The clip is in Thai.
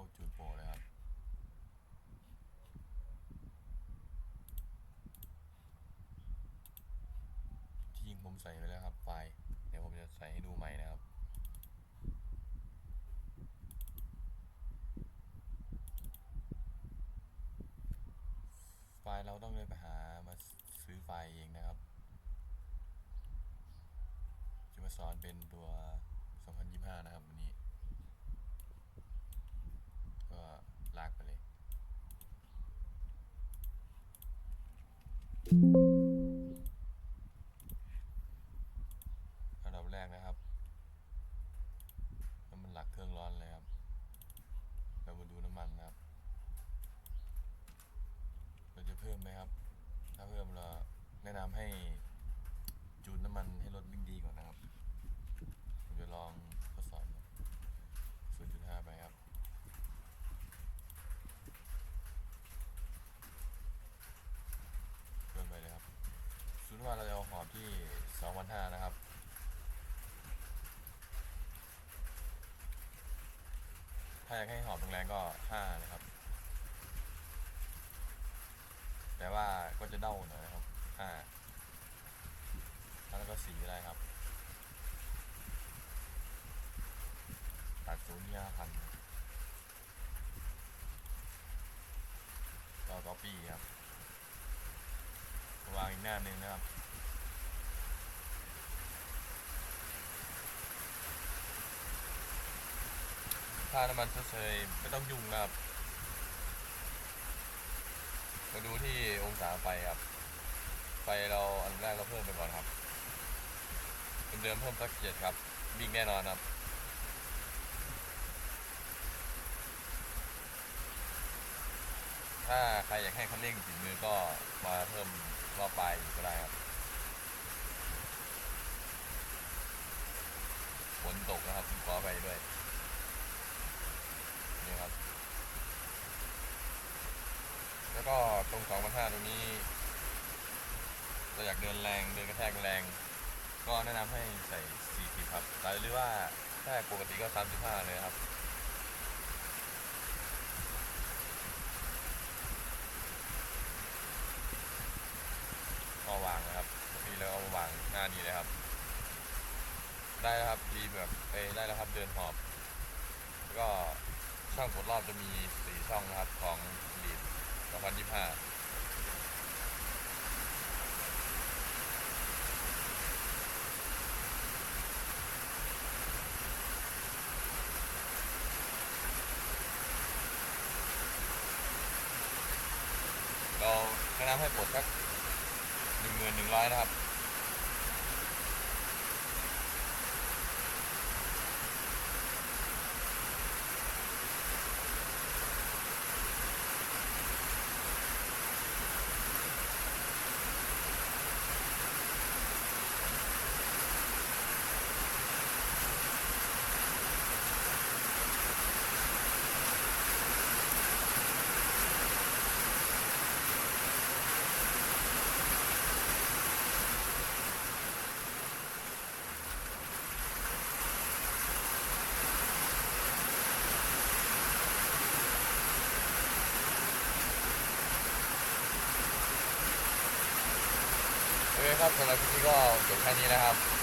าจูนโปรเลยครับที่จริงผมใส่ไปแล้วครับไฟล์ เดี๋ยวผมจะใส่ให้ดูใหม่นะครับไฟล์เราต้องเดินไปหามาซื้อไฟล์เองนะครับ จะมาสอนเป็นตัว 2025 นะครับวันนี้ ก็ลากไปเลย อันดับแรกนะครับน้ำมันหลักเครื่องร้อนเลยครับ เรามาดูน้ำมันนะครับ เราจะเพิ่มไหมครับ ถ้าเพิ่มเราแนะนำให้จูนน้ำมันให้รถวิ่งดีก่อนนะครับ ผมจะลองทดสอบครับ0.5 ไปครับ เพิ่มไปเลยครับสมมติว่าเราจะเอาหอบที่ 2,500นะครับ ถ้าอยากให้หอบแรงๆก็ 5 นะครับ แต่ว่าก็จะเด้าหน่อยนะครับ 5 แล้วก็สีอะไรครับ ตัดศูนย์ที่ห้าพันต่อต่อปีครับวางอีกหน้าหนึ่งนะครับ ถ้าน้ำมันเฉยๆไม่ต้องยุ่งนะครับมาดูที่องศาไฟครับ ไฟเราอันแรกเราเพิ่มไปก่อนครับเป็นเดิมเพิ่มสักเจ็ดครับวิ่งแน่นอนครับถ้าใครอยากให้คันเร่งติดมือก็มาเพิ่มรอบไปก็ได้ครับฝนตกนะครับขอไปด้วย นี่ครับ แล้ว ก็ตรงสองพันห้าตรงนี้เราอยากเดินแรงเดินกระแทกแรง ก็แนะนำให้ใส่40ครับหรือว่าถ้าปกติก็35เลยครับก็วางนะครับนี่แล้วเอาวางหน้านี้เลยครับ ได้แล้วครับรีแบบเอ้ได้แล้วครับเดินหอบ แล้วก็ช่องกดรอบจะมี4ช่องนะครับของลีด 2025เราแนะนำให้ปลดสักหนึ่งหมื่นหนึ่งร้อยนะครับ โอเคครับสำหรับคลิปนี้ก็จบแค่นี้นะครับ